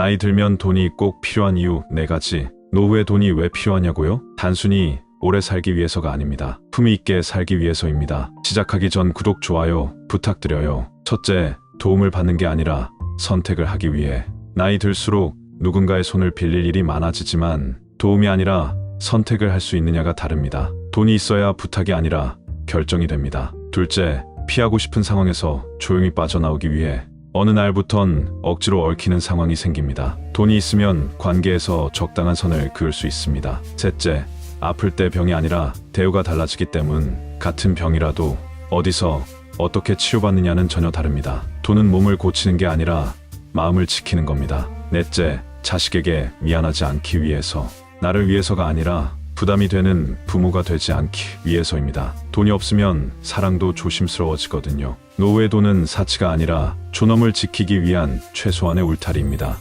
나이 들면 돈이 꼭 필요한 이유 네 가지. 노후에 돈이 왜 필요하냐고요? 단순히 오래 살기 위해서가 아닙니다. 품위 있게 살기 위해서입니다. 시작하기 전 구독, 좋아요 부탁드려요. 첫째, 도움을 받는 게 아니라 선택을 하기 위해. 나이 들수록 누군가의 손을 빌릴 일이 많아지지만 도움이 아니라 선택을 할 수 있느냐가 다릅니다. 돈이 있어야 부탁이 아니라 결정이 됩니다. 둘째, 피하고 싶은 상황에서 조용히 빠져나오기 위해 어느 날부턴 억지로 얽히는 상황이 생깁니다. 돈이 있으면 관계에서 적당한 선을 그을 수 있습니다. 셋째, 아플 때 병이 아니라 대우가 달라지기 때문 같은 병이라도 어디서 어떻게 치료받느냐는 전혀 다릅니다. 돈은 몸을 고치는 게 아니라 마음을 지키는 겁니다. 넷째, 자식에게 미안하지 않기 위해서 나를 위해서가 아니라 부담이 되는 부모가 되지 않기 위해서입니다. 돈이 없으면 사랑도 조심스러워지거든요. 노후의 돈은 사치가 아니라 존엄을 지키기 위한 최소한의 울타리입니다.